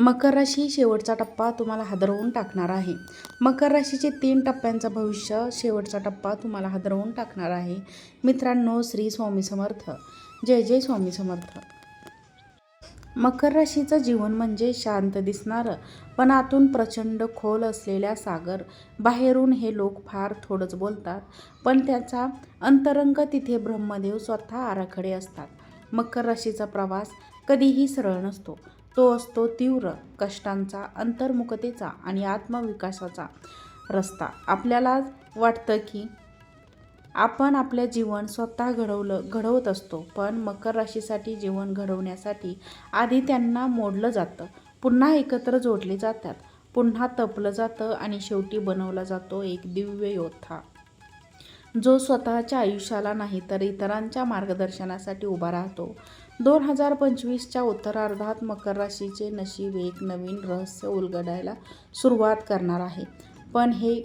मकर राशी शेवटचा टप्पा तुम्हाला हादरवून टाकणार आहे. मकर राशीचे तीन टप्प्यांचं भविष्य शेवटचा टप्पा तुम्हाला हादरवून टाकणार आहे. मित्रांनो श्री स्वामी समर्थ. जय जय स्वामी समर्थ. मकर राशीचं जीवन म्हणजे शांत दिसणारं पण आतून प्रचंड खोल असलेल्या सागर. बाहेरून हे लोक फार थोडंच बोलतात पण त्याचा अंतरंग तिथे ब्रह्मदेव स्वतः आराखडे असतात. मकर राशीचा प्रवास कधीही सरळ नसतो. तो असतो तीव्र कष्टांचा अंतर्मुखतेचा आणि आत्मविकासाचा रस्ता. आपल्याला वाटतं की आपण आपले जीवन स्वतः घडवलं घडवत असतो पण मकर राशीसाठी जीवन घडवण्यासाठी आधी त्यांना मोडलं जातं. पुन्हा एकत्र जोडले जातात. पुन्हा तपलं जातं आणि शेवटी बनवला जातो एक दिव्य योद्धा. जो स्वतःच्या आयुष्याला नाही तर इतरांच्या मार्गदर्शनासाठी उभा राहतो. दोन हजार पंचवीसच्या उत्तरार्धात मकर राशीचे नशीब एक नवीन रहस्य उलगडायला सुरुवात करणार आहे. पण हे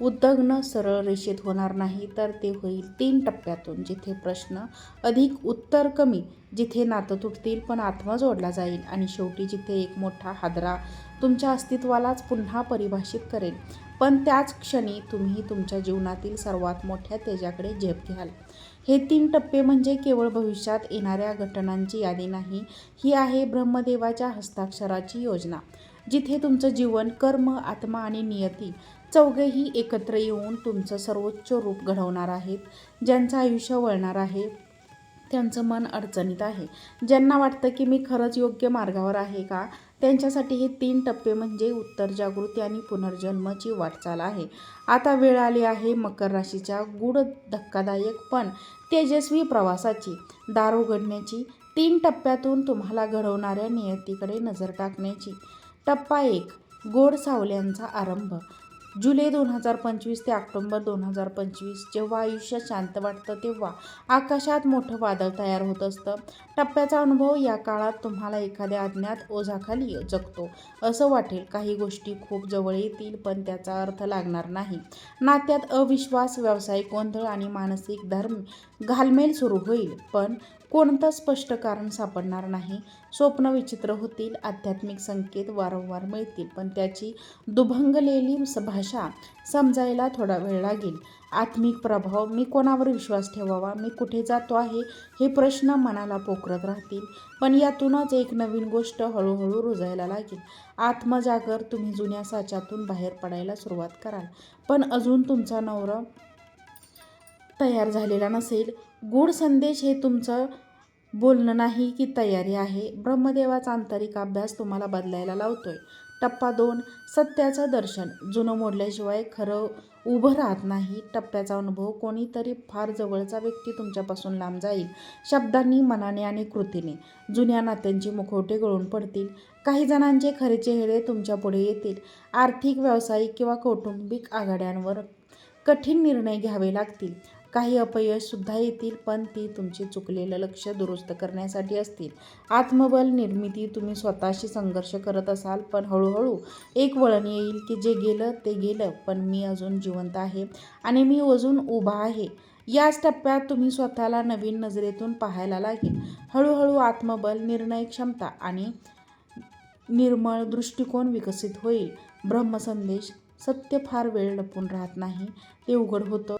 उद्दग्न सरळ रेषेत होणार नाही तर ते होईल तीन टप्प्यातून जिथे प्रश्न अधिक उत्तर कमी जिथे नातं तुटतील पण आत्मा जोडला जाईल आणि शेवटी जिथे एक मोठा हादरा तुमच्या अस्तित्वालाच पुन्हा परिभाषित करेल पण त्याच क्षणी तुम्ही तुमच्या जीवनातील सर्वात मोठ्या तेजाकडे झेप घ्याल. हे तीन टप्पे म्हणजे केवळ भविष्यात येणाऱ्या घटनांची यादी नाही ही आहे ब्रह्मदेवाच्या हस्ताक्षराची योजना जिथे तुमचं जीवन कर्म आत्मा आणि नियती चौघेही एकत्र येऊन तुमचं सर्वोच्च रूप घडवणार आहेत ज्यांचं आयुष्य वळणार आहे त्यांचं मन अडचणीत आहे. ज्यांना वाटतं की मी खरंच योग्य मार्गावर आहे का त्यांच्यासाठी हे तीन टप्पे म्हणजे उत्तर जागृती आणि पुनर्जन्माची वाटचाल आहे. आता वेळ आली आहे मकर राशीच्या गूढ धक्कादायक पण तेजस्वी प्रवासाची. दार उघडण्याची तीन टप्प्यातून तुम्हाला घडवणाऱ्या नियतीकडे नजर टाकण्याची. टप्पा एक गोड सावल्यांचा आरंभ. जुलै दोन हजार पंचवीस ते ऑक्टोंबर दोन हजार पंचवीस जेव्हा आयुष्य शांत वाटतं तेव्हा आकाशात मोठं वादळ तयार होत असतं. टप्प्याचा अनुभव या काळात तुम्हाला एखाद्या अज्ञात ओझाखाली जगतो. असं वाटेल काही गोष्टी खूप जवळ येतील पण त्याचा अर्थ लागणार नाही. नात्यात अविश्वास व्यावसायिक गोंधळ आणि मानसिक धर्म घालमेल सुरू होईल पण कोणतं स्पष्ट कारण सापडणार नाही? स्वप्न विचित्र होतील आध्यात्मिक संकेत वारंवार मिळतील पण त्याची दुभंगलेली स- भाषा समजायला थोडा वेळ लागेल. आत्मिक प्रभाव मी कोणावर विश्वास ठेवावा? मी कुठे जातो आहे? हे प्रश्न मनाला पोखरत राहतील. पण यातूनच एक नवीन गोष्ट हळूहळू रुजायला लागेल. आत्मजागर तुम्ही जुन्या साच्यातून बाहेर पडायला सुरुवात कराल. पण अजून तुमचा नवरा तयार झालेला नसेल. गूढ संदेश हे तुमचं बोलणं नाही की तयारी आहे. ब्रह्मदेवाचा आंतरिक अभ्यास तुम्हाला बदलायला लावतोय. टप्पा दोन सत्याचं दर्शन. जुनं मोडल्याशिवाय खरं उभं राहत नाही. टप्प्याचा अनुभव कोणीतरी फार जवळचा व्यक्ती तुमच्यापासून लांब जाईल. शब्दांनी मनाने आणि कृतीने. जुन्या नात्यांची मुखवटे गळून पडतील. काही जणांचे खरे चेहरे तुमच्यापुढे येतील. आर्थिक व्यावसायिक किंवा कौटुंबिक आघाड्यांवर कठीण निर्णय घ्यावे लागतील. काही अपयशसुद्धा येतील पण ती तुमचे चुकलेलं लक्ष दुरुस्त करण्यासाठी असतील. आत्मबल निर्मिती तुम्ही स्वतःशी संघर्ष करत असाल पण हळूहळू एक वळण येईल की जे गेलं ते गेलं पण मी अजून जिवंत आहे आणि मी अजून उभा आहे. याच टप्प्यात तुम्ही स्वतःला नवीन नजरेतून पाहायला लागेल. हळूहळू आत्मबल निर्णय क्षमता आणि निर्मळ दृष्टिकोन विकसित होईल. ब्रह्मसंदेश सत्य फार वेळ लपून राहत नाही ते उघड होतं.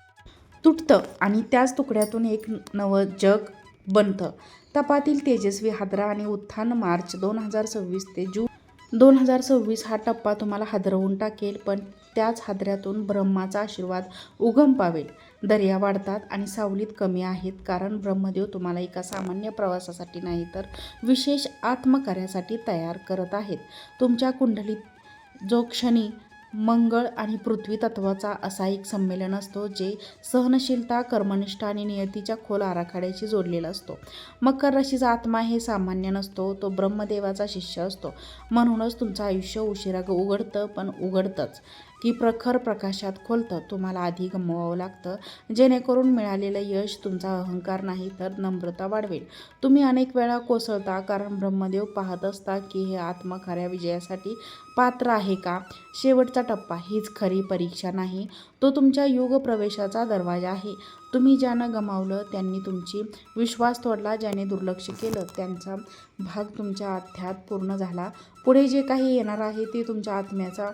तुटतं आणि त्याच तुकड्यातून एक नवं जग बनतं. तपातील तेजस्वी हादरा आणि उत्थान मार्च दोन हजार सव्वीस ते जून दोन हजार सव्वीस हा टप्पा तुम्हाला हादरवून टाकेल पण त्याच हादऱ्यातून ब्रह्माचा आशीर्वाद उगम पावेल. दर्या वाढतात आणि सावलीत कमी आहेत कारण ब्रह्मदेव तुम्हाला एका सामान्य प्रवासासाठी नाही तर विशेष आत्मकार्यासाठी तयार करत आहेत. तुमच्या कुंडलीत जो क्षणी मंगळ आणि पृथ्वी तत्वाचा असा एक संमेलन असतो जे सहनशीलता कर्मनिष्ठा आणि नियतीच्या खोल आराखड्याशी जोडलेला असतो. मकर राशीचा आत्मा हे सामान्य नसतो तो ब्रह्मदेवाचा शिष्य असतो. म्हणूनच तुमचं आयुष्य उशिरा उघडतं पण उघडतंच. की प्रखर प्रकाशात खोलतं. तुम्हाला आधी गमवावं लागतं. जेणेकरून मिळालेलं यश तुमचा अहंकार नाही तर नम्रता वाढवेल. तुम्ही अनेक वेळा कोसळता कारण ब्रह्मदेव पाहत असता की हे आत्मा खऱ्या विजयासाठी पात्र आहे का? शेवटचा टप्पा हीच खरी परीक्षा नाही. तो तुमच्या युग प्रवेशाचा दरवाजा आहे. तुम्ही ज्यानं गमावलं त्यांनी तुमची विश्वास तोडला ज्याने दुर्लक्ष केलं त्यांचा भाग तुमच्या अध्यात पूर्ण झाला. पुढे जे काही येणार आहे ते तुमच्या आत्म्याचा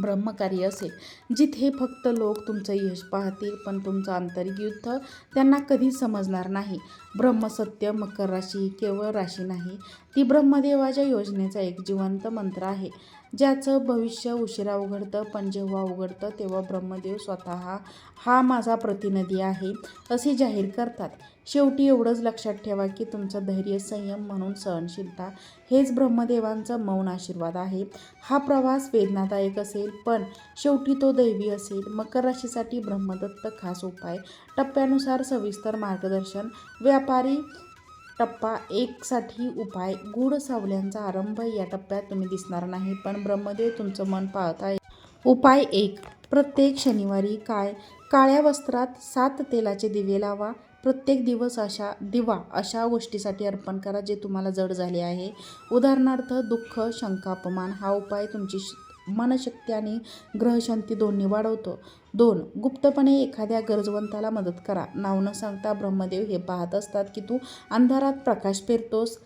ब्रह्मकार्य असेल. जिथे फक्त लोक तुमचं यश पाहतील पण तुमचं आंतरिक युद्ध त्यांना कधीच समजणार नाही. ब्रह्मसत्य मकर राशी ही केवळ राशी नाही. ती ब्रह्मदेवाच्या योजनेचा एक जिवंत मंत्र आहे. ज्याचं भविष्य उशिरा उघडतं पण जेव्हा उघडतं तेव्हा ब्रह्मदेव स्वतः हा माझा प्रतिनिधी आहे असे जाहीर करतात. शेवटी एवढंच लक्षात ठेवा की तुमचं धैर्य संयम म्हणून सहनशीलता हेच ब्रह्मदेवांचं मौन आशीर्वाद आहे. हा प्रवास वेदनादायक असेल पण शेवटी तो दैवी असेल. मकर राशीसाठी ब्रह्मदत्त खास उपाय. टप्प्यानुसार सविस्तर मार्गदर्शन. व्यापारी टप्पा एकसाठी उपाय. गूढ सावल्यांचा आरंभ या टप्प्यात तुम्ही दिसणार नाही पण ब्रह्मदेव तुमचं मन पाळताय आहे. उपाय एक. प्रत्येक शनिवारी काय? काळ्या वस्त्रात सात तेलाचे दिवे लावा. प्रत्येक दिवस अशा दिवा अशा गोष्टीसाठी अर्पण करा जे तुम्हाला जड झाले आहे. उदाहरणार्थ दुःख शंका अपमान हा उपाय तुमची मनशक्ती आणि ग्रहशांती दोन्ही वाढवतो. दोन गुप्तपणे एखाद्या गरजवंताला मदत करा. नाव न सांगता ब्रह्मदेव हे पाहत असतात की तू अंधारात प्रकाश पेरतोस.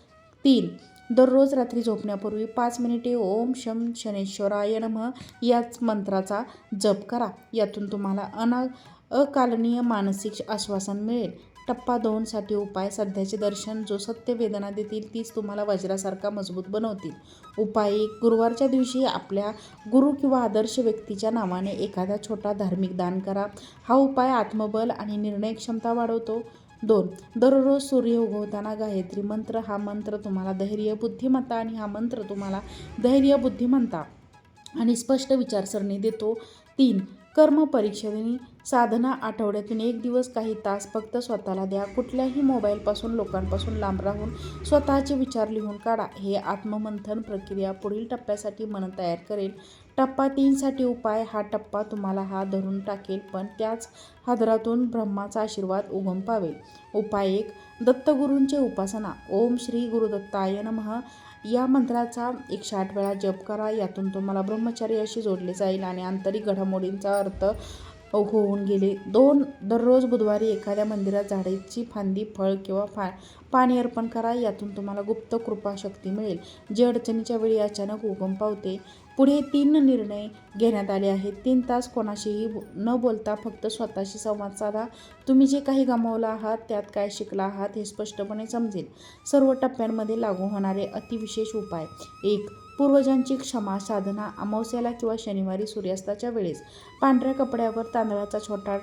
तीन दररोज रात्री झोपण्यापूर्वी पाच मिनिटे ओम शम शनेश्वराय नम याच मंत्राचा जप करा. यातून तुम्हाला अना अकालनीय मानसिक आश्वासन मिळेल. टप्पा दोनसाठी उपाय. सध्याचे दर्शन जो सत्य वेदना देतील तीच तुम्हाला वज्रासारखा मजबूत बनवतील. उपाय एक गुरुवारच्या दिवशी आपल्या गुरु किंवा आदर्श व्यक्तीच्या नावाने एखादा छोटा धार्मिक दान करा. हा उपाय आत्मबल आणि निर्णय क्षमता वाढवतो. दोन दररोज सूर्य उगवताना गायत्री मंत्र. हा मंत्र तुम्हाला धैर्य बुद्धिमत्ता आणि हा मंत्र तुम्हाला धैर्य बुद्धिमत्ता आणि स्पष्ट विचारसरणी देतो. तीन कर्म साधना आठवड्यातून एक दिवस काही तास फक्त स्वतःला द्या. कुठल्याही मोबाईलपासून लोकांपासून लांब राहून स्वतःचे विचार लिहून काढा. हे आत्ममंथन प्रक्रिया पुढील टप्प्यासाठी मन तयार करेल. टप्पा तीनसाठी उपाय हा टप्पा तुम्हाला हा धरून टाकेल पण त्याच हादरातून ब्रह्माचा आशीर्वाद उगम पावेल. उपाय एक दत्तगुरूंचे उपासना. ओम श्री गुरुदत्ताय नमः. या मंत्राचा एकशे आठ वेळा जप करा यातून तुम्हाला ब्रह्मचर्याशी जोडले जाईल आणि आंतरिक घडामोडींचा अर्थ होऊन गेले. दोन दररोज बुधवारी एखाद्या मंदिरात झाडेची फांदी फळ किंवा फा पाणी अर्पण करा यातून तुम्हाला गुप्त कृपा शक्ती मिळेल. जे अडचणीच्या वेळी अचानक उगम पावते पुढे तीन निर्णय घेण्यात आले आहेत. तीन तास कोणाशीही बो- न बोलता फक्त स्वतःशी संवाद साधा. तुम्ही जे काही गमावलं आहात त्यात काय शिकला आहात हे स्पष्टपणे समजेल. सर्व टप्प्यांमध्ये लागू होणारे अतिविशेष उपाय. एक पूर्वजांची क्षमा साधना अमावस्याला किंवा शनिवारी सूर्यास्ताच्या वेळेस. पांढऱ्या कपड्यावर तांदळाचा छोटा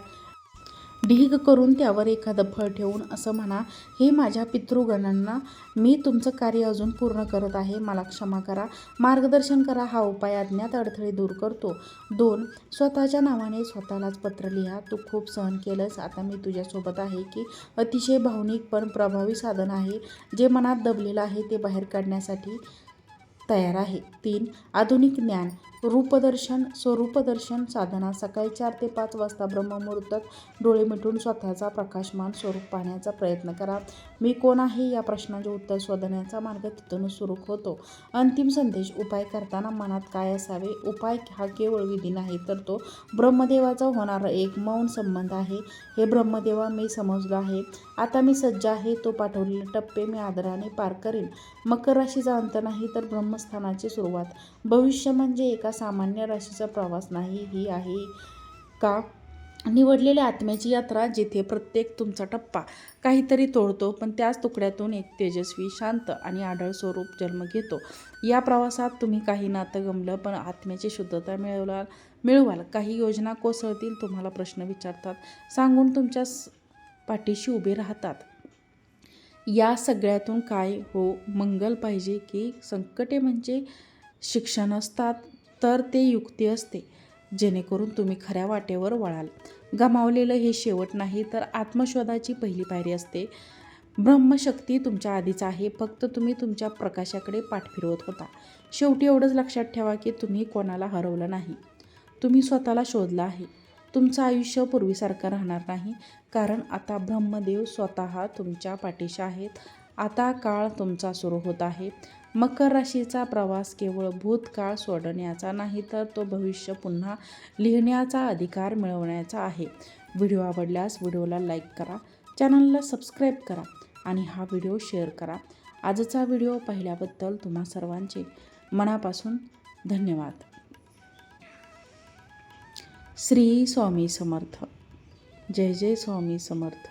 ढीग करून त्यावर एखादं फळ ठेवून असं म्हणा हे माझ्या पितृगणांना मी तुमचं कार्य अजून पूर्ण करत आहे मला क्षमा करा. मार्गदर्शन करा हा उपाय अज्ञात अडथळे दूर करतो. दोन स्वतःच्या नावाने स्वतःलाच पत्र लिहा. तू खूप सहन केलंस. आता मी तुझ्यासोबत आहे की अतिशय भावनिक पण प्रभावी साधन आहे. जे मनात दबलेलं आहे ते बाहेर काढण्यासाठी तयार आहे. तीन आधुनिक ज्ञान रूपदर्शन स्वरूपदर्शन साधना सकाळी चार ते पाच वाजता ब्रह्ममुहूर्तात डोळे मिटून स्वतःचा प्रकाशमान स्वरूप पाहण्याचा प्रयत्न करा. मी कोण आहे या प्रश्नाचे उत्तर शोधण्याचा मार्ग तिथूनच सुरू होतो. अंतिम संदेश उपाय करताना मनात काय असावे? उपाय हा केवळ विधी नाही तर तो ब्रह्मदेवाचा होणारा एक मौन संबंध आहे. हे ब्रह्मदेवा मी समजलो आहे. आता मी सज्ज आहे तो पाठवलेले टप्पे मी आदराने पार करेन. मकर राशीचा अंत नाही तर ब्रह्मस्थानाची सुरुवात भविष्य म्हणजे एका सामान्य राशीचा प्रवास नाही ही आहे का? निवडलेल्या आत्म्याची यात्रा जिथे प्रत्येक तुमचा टप्पा काहीतरी तोडतो पण त्याच तुकड्यातून एक तेजस्वी शांत आणि आढळ स्वरूप जन्म घेतो. या प्रवासात तुम्ही काही नातं गमलं पण आत्म्याची शुद्धता मिळवला मिळवाल. काही योजना कोसळतील तुम्हाला प्रश्न विचारतात. सांगून तुमच्या पाठीशी उभे राहतात. या सगळ्यातून काय हो मंगल पाहिजे की संकटे म्हणजे शिक्षण असतात तर ते युक्ती असते. जेणेकरून तुम्ही खऱ्या वाटेवर वळाल. गमावलेलं हे शेवट नाही तर आत्मशोधाची पहिली पायरी असते. ब्रह्मशक्ती तुमच्या आधीच आहे फक्त तुम्ही तुमच्या प्रकाशाकडे पाठ फिरवत होता. शेवटी एवढंच लक्षात ठेवा की तुम्ही कोणाला हरवलं नाही. तुम्ही स्वतःला शोधला आहे. तुमचं आयुष्य पूर्वीसारखं राहणार नाही कारण आता ब्रह्मदेव स्वतः तुमच्या पाठीशी आहेत. आता काळ तुमचा सुरू होत आहे. मकर राशीचा प्रवास केवळ भूतकाळ सोडण्याचा नाही तर तो भविष्य पुन्हा लिहिण्याचा अधिकार मिळवण्याचा आहे. व्हिडिओ आवडल्यास व्हिडिओला लाईक करा चॅनलला सबस्क्राईब करा आणि हा व्हिडिओ शेअर करा. आजचा व्हिडिओ पाहिल्याबद्दल तुम्हा सर्वांचे मनापासून धन्यवाद. श्री स्वामी समर्थ. जय जय स्वामी समर्थ.